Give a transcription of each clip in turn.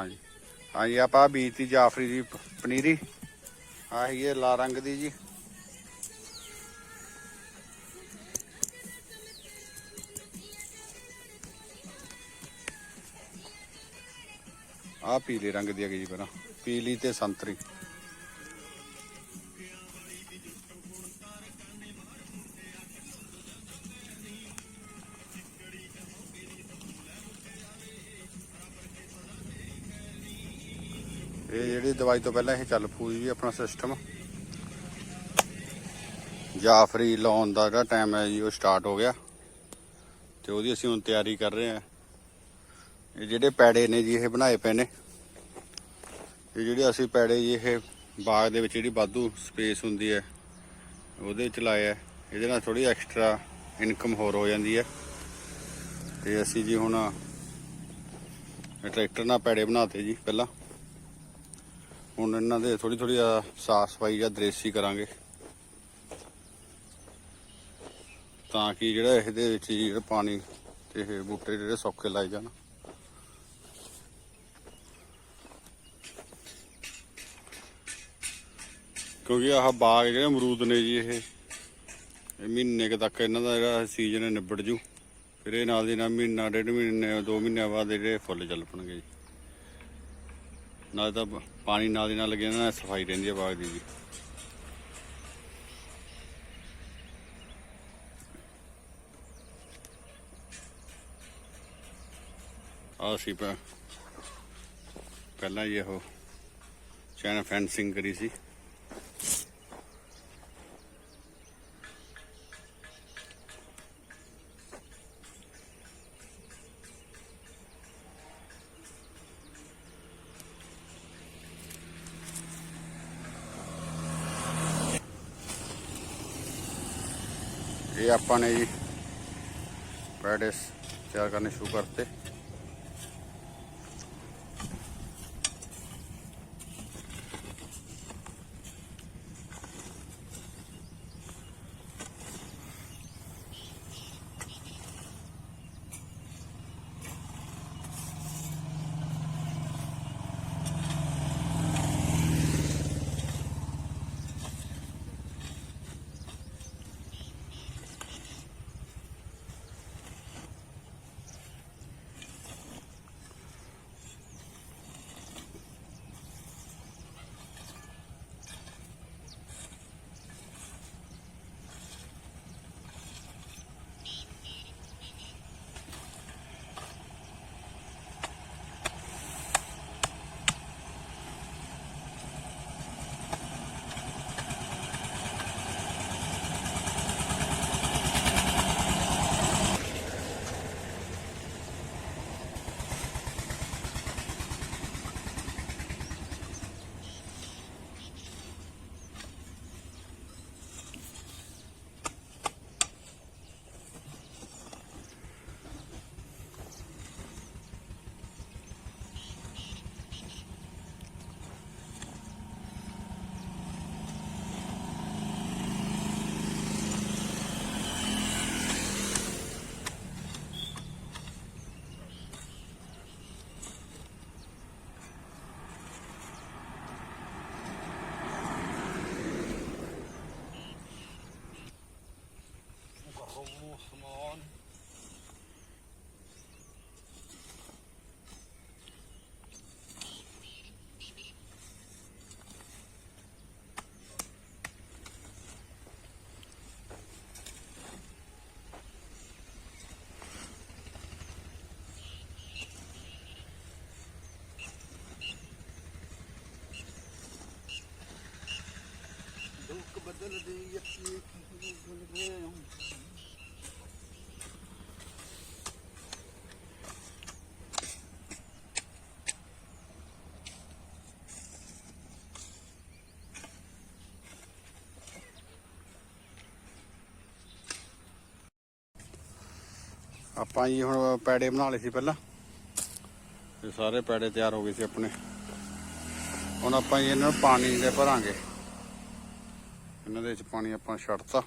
ਹਾਂਜੀ। ਹਾਂਜੀ, ਆਪਾਂ ਬੀਤੀ ਜਾਫਰੀ ਦੀ ਪਨੀਰੀ। ਆਹੀ ਇਹ ਲਾ ਰੰਗ ਦੀ ਜੀ। ਆ ਪੀਲੇ ਰੰਗ ਦੀ ਹੈਗੀ ਜੀ ਪਹਿਲਾਂ। ਪੀਲੀ ਤੇ ਸੰਤਰੀ। ਇਹ ਜਿਹੜੀ ਦਵਾਈ ਤੋਂ ਪਹਿਲਾਂ ਇਹ ਚੱਲ ਪੂ ਜੀ ਆਪਣਾ ਸਿਸਟਮ ਜਾਫਰੀ ਲਾਉਣ ਦਾ ਜਿਹੜਾ ਟਾਈਮ ਹੈ ਜੀ, ਉਹ ਸਟਾਰਟ ਹੋ ਗਿਆ। ਤੇ ਉਹਦੀ ਅਸੀਂ ਹੁਣ ਤਿਆਰੀ ਕਰ ਰਹੇ ਹਾਂ। ਇਹ ਜਿਹੜੇ ਪੈੜੇ ਨੇ ਜੀ, ਇਹ ਬਣਾਏ ਪਏ ਨੇ। ਇਹ ਜਿਹੜੇ ਅਸੀਂ ਪੈੜੇ ਜੀ, ਇਹ ਬਾਗ ਦੇ ਵਿੱਚ ਜਿਹੜੀ ਵਾਧੂ ਸਪੇਸ ਹੁੰਦੀ ਹੈ, ਉਹਦੇ ਵਿੱਚ ਲਾਏ ਆ। ਇਹਦੇ ਨਾਲ ਥੋੜੀ ਐਕਸਟਰਾ ਇਨਕਮ ਹੋਰ ਹੋ ਜਾਂਦੀ ਹੈ। ਤੇ ਅਸੀਂ ਜੀ ਹੁਣ ਟਰੈਕਟਰ ਨਾਲ ਪੈੜੇ ਬਣਾਤੇ ਜੀ, ਪਹਿਲਾਂ। ਹੁਣ ਇਹਨਾਂ ਦੇ ਥੋੜੀ ਥੋੜੀ ਸਾਫ਼ ਸਫ਼ਾਈ ਜਾਂ ਦਰੇਸੀ ਕਰਾਂਗੇ। ਤਾਂ ਕਿ ਜਿਹੜਾ ਇਹਦੇ ਵਿੱਚ ਜਿਹੜਾ ਪਾਣੀ ਤੇ ਇਹ ਬੂਟੇ ਜਿਹੜੇ ਸੌਖੇ ਲਾਏ ਜਾਣ। ਕਿਉਂਕਿ ਆਹ ਬਾਗ ਜਿਹੜੇ ਅਮਰੂਦ ਨੇ ਜੀ ਇਹ ਮਹੀਨੇ ਕੁ ਤੱਕ ਇਹਨਾਂ ਦਾ ਜਿਹੜਾ ਸੀਜ਼ਨ ਨਿਬੜ ਜੂ। ਫਿਰ ਇਹ ਨਾਲ ਦੀ ਨਾਲ ਮਹੀਨਾ, ਡੇਢ ਮਹੀਨੇ, ਦੋ ਮਹੀਨਿਆਂ ਬਾਅਦ ਜਿਹੜੇ ਫੁੱਲ ਚੱਲ ਪਣਗੇ ਜੀ। ਨਾਲ ਤਾਂ ਪਾਣੀ ਨਾਲ ਦੀ ਨਾਲ ਲੱਗਿਆ ਨਾ ਸਫ਼ਾਈ ਰਹਿੰਦੀ ਹੈ ਬਾਗ ਦੀ ਜੀ। ਆਹ ਸੀ ਪਹਿਲਾਂ ਹੀ ਉਹ ਚੈਨ ਫੈਂਸਿੰਗ ਕਰੀ ਸੀ। ਆਪਾਂ ਨੇ ਜੀ ਪੈਡਸ ਤਿਆਰ ਕਰਨੇ ਸ਼ੁਰੂ ਕਰਤੇ। ਆਪਾਂ ਜੀ ਹੁਣ ਪੈੜੇ ਬਣਾ ਲਏ ਸੀ ਪਹਿਲਾਂ। ਇਹ ਸਾਰੇ ਪੈੜੇ ਤਿਆਰ ਹੋ ਗਏ ਸੀ ਆਪਣੇ। ਹੁਣ ਆਪਾਂ ਜੀ ਇਹਨਾਂ ਨੂੰ ਪਾਣੀ ਦੇ ਭਰਾਂਗੇ। ਇਹਨਾਂ ਦੇ ਵਿੱਚ ਪਾਣੀ ਆਪਾਂ ਛੱਡਤਾ।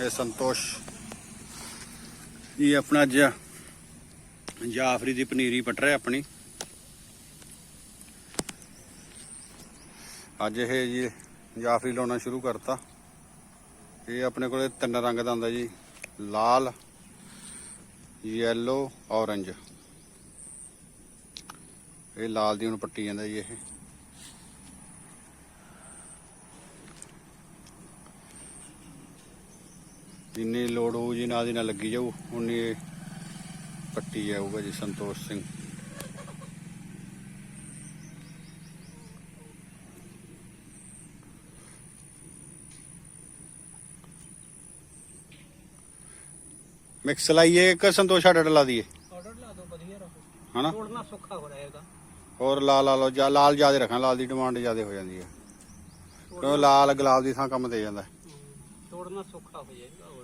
ਇਹ ਸੰਤੋਸ਼। ਇਹ ਆਪਣਾ ਅੱਜ ਜਾਫਰੀ ਦੀ ਪਨੀਰੀ ਪਟ ਰਿਹਾ ਆਪਣੀ। ਅੱਜ ਇਹ ਜੀ ਜਾਫਰੀ ਲਾਉਣਾ ਸ਼ੁਰੂ ਕਰਤਾ। ਇਹ ਆਪਣੇ ਕੋਲੇ ਤਿੰਨ ਰੰਗ ਦਾ ਹੁੰਦਾ ਜੀ। ਲਾਲ ਯੈਲੋ ਔਰੰਜ ਇਹ ਲਾਲ ਦੀ ਹੁਣ ਪੱਟੀ ਜਾਂਦਾ ਜੀ ਇਹ। ਜਿੰਨੇ ਲੋੜ ਹੋਊ ਜੀ ਨਾਲ ਦੀ ਨਾਲ ਲੱਗੀ ਜਾਊ ਉਹਨੇ ਪੱਟੀ ਜਾਊਗਾ ਜੀ ਸੰਤੋਸ਼ ਸਿੰਘ। ਮਿਕਸ ਲਾਈਏ ਕਿ ਸੰਤੋਸ਼ ਆਰਡਰ ਲਾ ਦਈਏ। ਆਰਡਰ ਲਾ ਦੋ ਵਧੀਆ ਰਹੋ। ਹਨਾ? ਤੋੜਨਾ ਸੁੱਖਾ ਹੋ ਜਾਏਗਾ। ਹੋਰ ਲਾਲ ਲਾ ਲਓ ਜਾਂ ਲਾਲ ਜ਼ਿਆਦਾ ਰੱਖਾਂ ਲਾਲ ਦੀ ਡਿਮਾਂਡ ਜ਼ਿਆਦਾ ਹੋ ਜਾਂਦੀ ਹੈ। ਕਿਉਂ ਲਾਲ ਗੁਲਾਬ ਦੀ ਥਾਂ ਕੰਮ ਤੇ ਜਾਂਦਾ। ਤੋੜਨਾ ਸੁੱਖਾ ਹੋ ਜਾਏਗਾ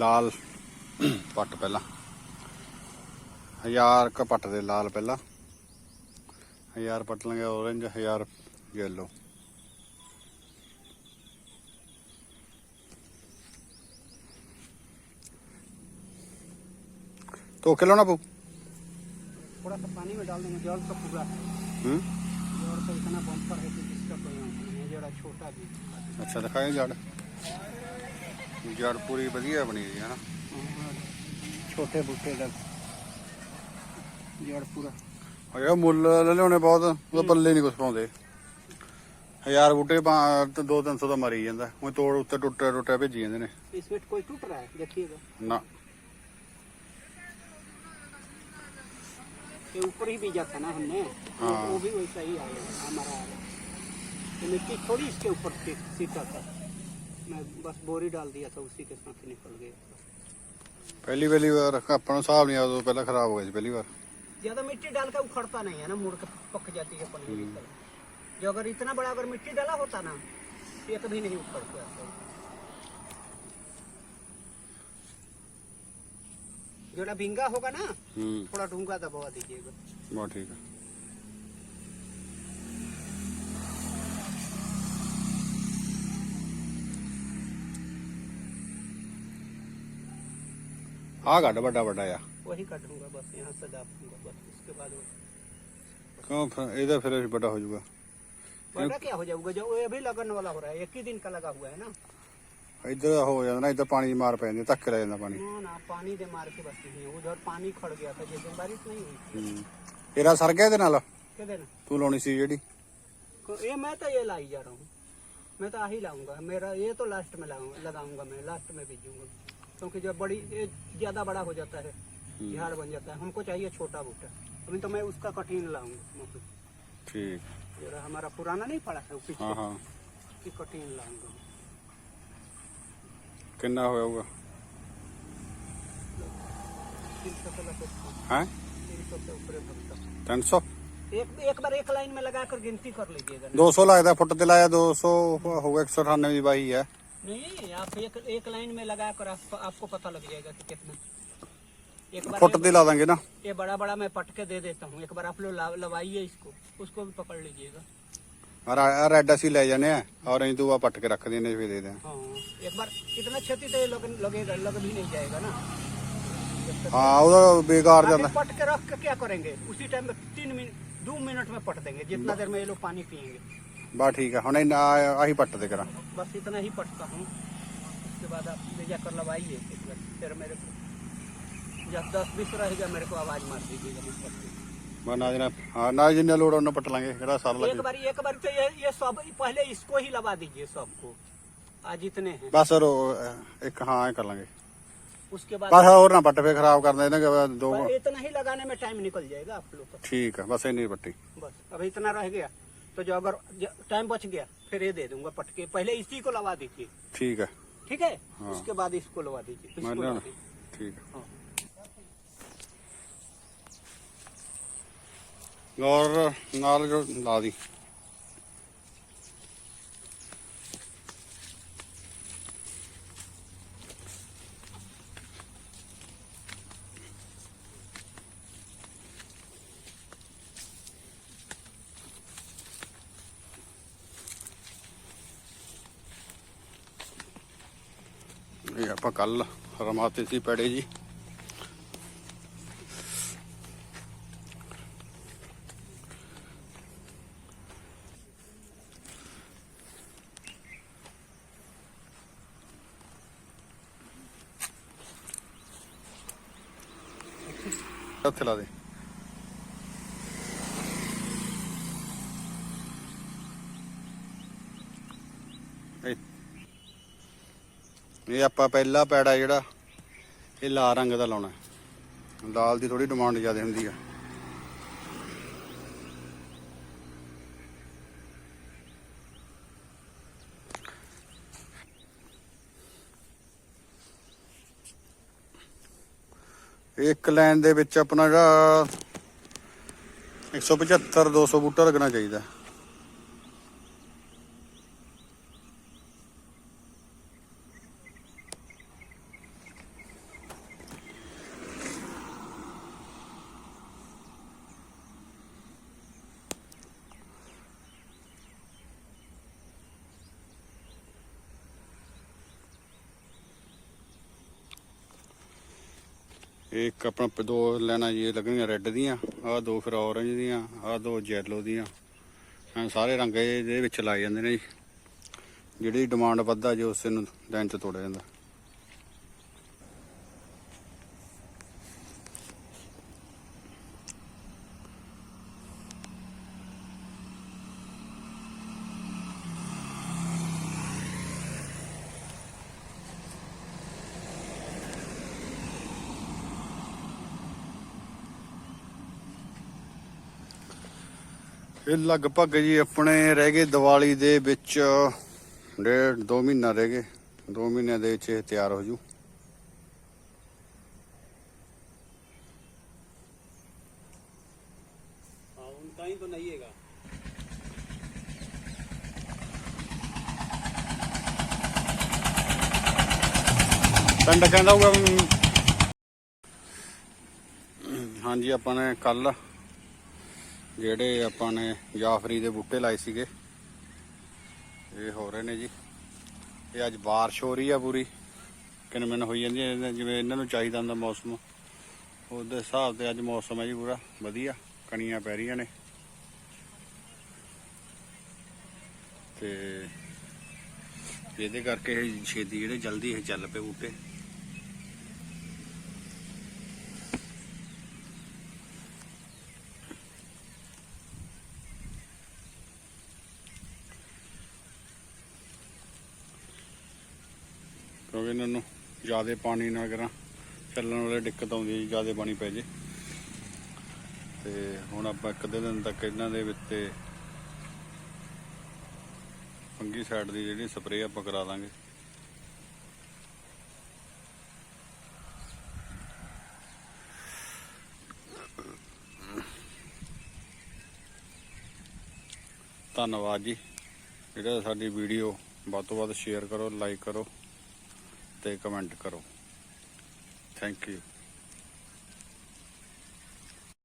ਲਾਲ ਪੱਟ ਪਹਿਲਾਂ ਹਜ਼ਾਰ ਕ ਪੱਟ ਦੇ ਲਾਲ ਪਹਿਲਾਂ ਹਜ਼ਾਰ ਪੱਟ ਲਾਂਗੇ orange ਹਜ਼ਾਰ yellow ਧੋ ਕੇ ਲਾਉਣਾ ਪਊ थोड़ा सा पानी में डाल देंगे जल तो पूरा ਹੂੰ जड़ तो इतना बम्पर है कि जिसका कोई अंत नहीं है जड़ा छोटा भी ਅੱਛਾ ਦਿਖਾਏ ਜੜ ਜੜ ਪੂਰੀ ਵਧੀਆ ਬਣੀ ਹੋਈ ਹੈ ਨਾ छोटे बूटे डल जड़ पूरा ਉਹ ਜਿਹੜਾ ਮੁੱਲ ਲੈ ਲਿਆਉਣੇ ਬਹੁਤ ਉਹਦਾ ਪੱਲੇ ਨਹੀਂ ਕੁਛ ਪਾਉਂਦੇ ਹਜ਼ਾਰ ਬੂਟੇ ਪਾ- ਤੇ ਦੋ ਤਿੰਨ ਸੌ ਦਾ ਮਰੀ ਜਾਂਦਾ ਉਹ ਤੋੜ ਉੱਤੇ ਟੁੱਟਿਆ ਟੁੱਟਿਆ ਭੇਜੀ ਜਾਂਦੇ ਨੇ इसमें कोई टूट रहा है देखिएगा ਨਾ ये ऊपर ही बीजा था ना हमने हाँ। वो भी वैसा ही आया हमारा आया तो मिट्टी थोड़ी इसके ऊपर थी- सीता था पहली पहली बार अपना हिसाब नहीं तो पहला खराब हो गया पहली बार। ज़्यादा मिट्टी डाल के उखड़ता नहीं है ना मुड़ पक जाती है पनीर जो अगर इतना बड़ा अगर मिट्टी डाला होता ना ये तो नहीं जोड़ा भिंगा होगा ना हम्म। थोड़ा ढूँगा दबा दीजिएगा। ठीक है। ਆ ਗੱਡ ਵੱਡਾ ਵੱਡਾ ਆ वही काटूंगा बस यहाँ से दाप दूंगा बस उसके बाद वो ਕਿਉਂ ਫਿਰ ਇਹਦਾ ਫਿਰ ਵੱਡਾ ਹੋ ਜਾਊਗਾ बड़ा क्या हो जाऊगा जो ये भी लगन वाला हो रहा है एक ही दिन का लगा हुआ है ना ਇੱਧਰ ਹੋ ਜਾਂਦਾ ਨਾ ਇੱਧਰ ਪਾਣੀ ਦੀ ਮਾਰ ਪੈ ਜਾਂਦੀ ਧੱਕੇ ਲੈ ਜਾਂਦਾ ਪਾਣੀ ना ना पानी दे मार के बस नहीं है उधर पानी खड़ गया था जैसे बारिश नहीं हुई ਹੂੰ ਤੇਰਾ ਸਰ ਗਿਆ ਇਹਦੇ ਨਾਲ क्या देना ਤੂੰ ਲਾਉਣੀ ਸੀ ਜਿਹੜੀ को- ये मैं तो ये लाई जा रहा हूँ मैं तो आ ही लाऊंगा मेरा ये तो लास्ट में लाऊंगा लगाऊंगा मैं लास्ट में बीजूंगा क्योंकि जब बड़ी ज़्यादा बड़ा हो जाता है हम्म। बिहार बन जाता है। हमको चाहिए छोटा बूटा। अभी तो मैं उसका कटिंग लाऊँगा ठीक। हमारा पुराना नहीं पड़ा है पीछे हाँ, हाँ। उसकी कटिंग लाऊँगा। कितना होया होगा? हाँ? तीन सौ एक एक बार एक लाइन में लगा कर गिनती कर लीजिएगा। दो सौ लगता है फुट दिलाया दो सौ होगा एक सौ अठानवे बाई है। नहीं आप एक एक लाइन में लगा कर आप, आपको पता लग जाएगा कि कितना। एक बार दिला देंगे ना। ये बड़ा बड़ा मैं पट के दे देता हूँ। एक बार आप लोग लवाइए इसको। उसको भी पकड़ लीजिएगा। रेड असी ले जाने और इन दूआ पट के रख देने भी दे दें। हाँ, एक बार इतना क्षति तो लग, लगेगा लग भी नहीं जाएगा ना। हाँ उधर तो बेकार जाता पट के रख के क्या करेंगे? उसी टाइम में तीन मिनट दो मिनट में पट देंगे जितना देर में ये लोग पानी पियेंगे। ठीक है करा। बस इतना ही पटता हूँ। उसके बाद आप फिर मेरे तो एक कर लेंगे। उसके बाद खराब कर देना इतना ही लगाने में टाइम निकल जाएगा आप लोग ठीक है बस इन पट्टी। बस अभी इतना रह गया। तो जो अगर टाइम बच गया फिर ये दे दूँगा पटके। पहले इसी को लगा दीजिए। ठीक है। ठीक है? हाँ। उसके बाद इसको लगा दीजिए। ठीक है। हाँ। और नाल जो ला दी। ਆਪਾਂ ਕੱਲ ਰਮਾਤੇ ਸੀ ਪੜੇ ਜੀ। ਹੱਥ ਲਾ ਦੇ। ਇਹ ਆਪਾਂ ਪਹਿਲਾ ਪੈੜਾ ਜਿਹੜਾ, ਇਹ ਲਾਲ ਰੰਗ ਦਾ ਲਾਉਣਾ। ਲਾਲ ਦੀ ਥੋੜੀ ਡਿਮਾਂਡ ਜ਼ਿਆਦਾ ਹੁੰਦੀ ਆ। ਇੱਕ ਲਾਈਨ ਦੇ ਵਿੱਚ ਆਪਣਾ ਜਿਹੜਾ 175 200 ਬੂਟਾ ਲੱਗਣਾ ਚਾਹੀਦਾ। ਇੱਕ ਆਪਣਾ ਦੋ ਲਾਈਨਾਂ ਜੀ ਲੱਗਣੀਆਂ ਰੈੱਡ ਦੀਆਂ, ਆਹ ਦੋ ਫਿਰ ਔਰੰਜ ਦੀਆਂ, ਆਹ ਦੋ ਯੈਲੋ ਦੀਆਂ। ਸਾਰੇ ਰੰਗ ਇਹਦੇ ਵਿੱਚ ਲਾਏ ਜਾਂਦੇ ਨੇ ਜੀ। ਜਿਹੜੀ ਡਿਮਾਂਡ ਵੱਧਦਾ ਜੀ, ਉਸੇ ਨੂੰ ਲਾਈਨ 'ਚ ਤੋੜਿਆ ਜਾਂਦਾ। ਇਹ ਲਗਭਗ ਜੀ ਆਪਣੇ ਰਹਿ ਗਏ ਦੀਵਾਲੀ ਦੇ ਵਿੱਚ ਡੇਢ 2 ਮਹੀਨਾ ਰਹਿ ਗਏ 2 ਮਹੀਨਿਆਂ ਦੇ ਵਿੱਚ ਇਹ ਤਿਆਰ ਹੋ ਜੂ हाँ उनका ही बनाइएगा ਪਿੰਡ ਕਹਿੰਦਾ ਹੋਊਗਾ ਵੀ ਹਾਂਜੀ ਆਪਾਂ ਨੇ ਕੱਲ ਜਿਹੜੇ ਆਪਾਂ ਨੇ ਜਾਫਰੀ ਦੇ ਬੂਟੇ ਲਾਏ ਸੀਗੇ, ਇਹ ਹੋ ਰਹੇ ਨੇ ਜੀ। ਇਹ ਅੱਜ ਬਾਰਿਸ਼ ਹੋ ਰਹੀ ਆ ਪੂਰੀ ਕਿਨਮਨ ਹੋਈ ਜਾਂਦੀ ਹੈ ਜਿਵੇਂ ਇਹਨਾਂ ਨੂੰ ਚਾਹੀਦਾ ਹੁੰਦਾ ਮੌਸਮ। ਉਹਦੇ ਹਿਸਾਬ ਤੇ ਅੱਜ ਮੌਸਮ ਹੈ ਜੀ ਪੂਰਾ, ਵਧੀਆ, ਕਣੀਆਂ ਪੈ ਰਹੀਆਂ ਨੇ। ਤੇ ਇਹਦੇ ਕਰਕੇ ਇਹ ਛੇਤੀ ਜਿਹੜੇ ਜਲਦੀ ਇਹ ਚੱਲ ਪਏ ਬੂਟੇ ਕਿਉਂਕਿ ਇਹਨਾਂ ਨੂੰ ਜ਼ਿਆਦਾ ਪਾਣੀ ਨਾਲ ਕਰਾਂ, ਚੱਲਣ ਵਾਲੇ ਦਿੱਕਤ ਆਉਂਦੀ ਹੈ ਜ਼ਿਆਦਾ ਪਾਣੀ ਪੈ ਜੇ। ਤੇ ਹੁਣ ਆਪਾਂ ਇੱਕ ਅੱਧੇ ਦਿਨ ਤੱਕ ਇਹਨਾਂ ਦੇ ਵਿੱਚ ਤੇ ਫੰਗੀ ਸਾਈਡ ਦੀ ਜਿਹੜੀ ਸਪਰੇਅ ਆਪਾਂ ਕਰਾ ਦਾਂਗੇ। ਧੰਨਵਾਦ ਜੀ। ਜਿਹੜਾ ਸਾਡੀ ਵੀਡੀਓ ਵੱਧ ਤੋਂ ਵੱਧ ਸ਼ੇਅਰ ਕਰੋ, ਲਾਈਕ ਕਰੋ। ਤੇ ਕਮੈਂਟ ਕਰੋ। Thank you